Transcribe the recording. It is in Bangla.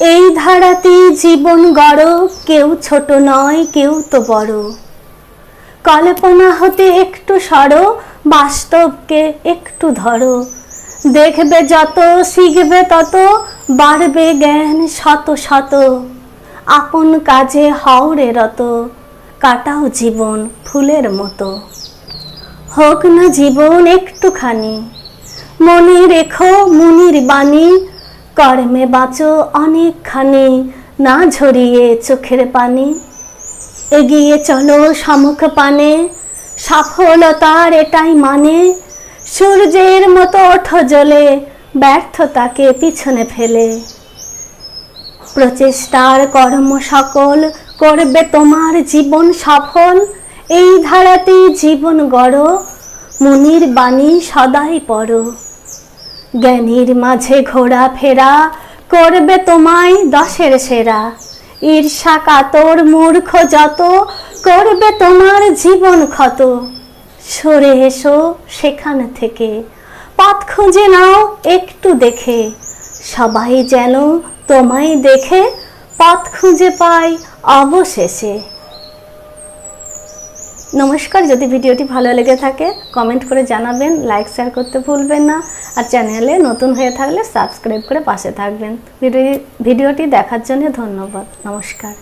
এই ধারাতে জীবন গড়, কেউ ছোট নয়, কেউ তো বড়। কল্পনা হতে একটু সরো, বাস্তবকে একটু ধরো। দেখবে যত, শিখবে তত, বাড়বে জ্ঞান শত শত। আপন কাজে হাওড়ে রত, কাটাও জীবন ফুলের মতো। হোক না জীবন একটুখানি, মনে রেখো মুনির বাণী কর্মে বাঁচো অনেকখানি, না ঝরিয়ে চোখের পানি। এগিয়ে চলো সমুখ পানে, সফলতার এটাই মানে। সূর্যের মতো ওঠো জ্বলে ব্যর্থতাকে পিছনে ফেলে। প্রচেষ্টার কর্ম সকল করবে তোমার জীবন সফল, এই ধারাতেই জীবন গড়। মুনির বাণী সদাই পড়ো। জ্ঞানীর মাঝে ঘোরা ফেরা, করবে তোমায় দশের সেরা। ঈর্ষা কাতর মূর্খ যত, করবে তোমার জীবন ক্ষত। সরে এসো সেখান থেকে পথ খুঁজে নাও একটু দেখে। সবাই যেন তোমায় দেখে পথ খুঁজে পায় অবশেষে। নমস্কার, যদি ভিডিওটি ভালো লেগে থাকে কমেন্ট করে জানাবেন লাইক শেয়ার করতে ভুলবেন না, আর চ্যানেলে নতুন হয়ে থাকলে সাবস্ক্রাইব করে পাশে থাকবেন। ভিডিও ভিডিওটি দেখার জন্য ধন্যবাদ। নমস্কার।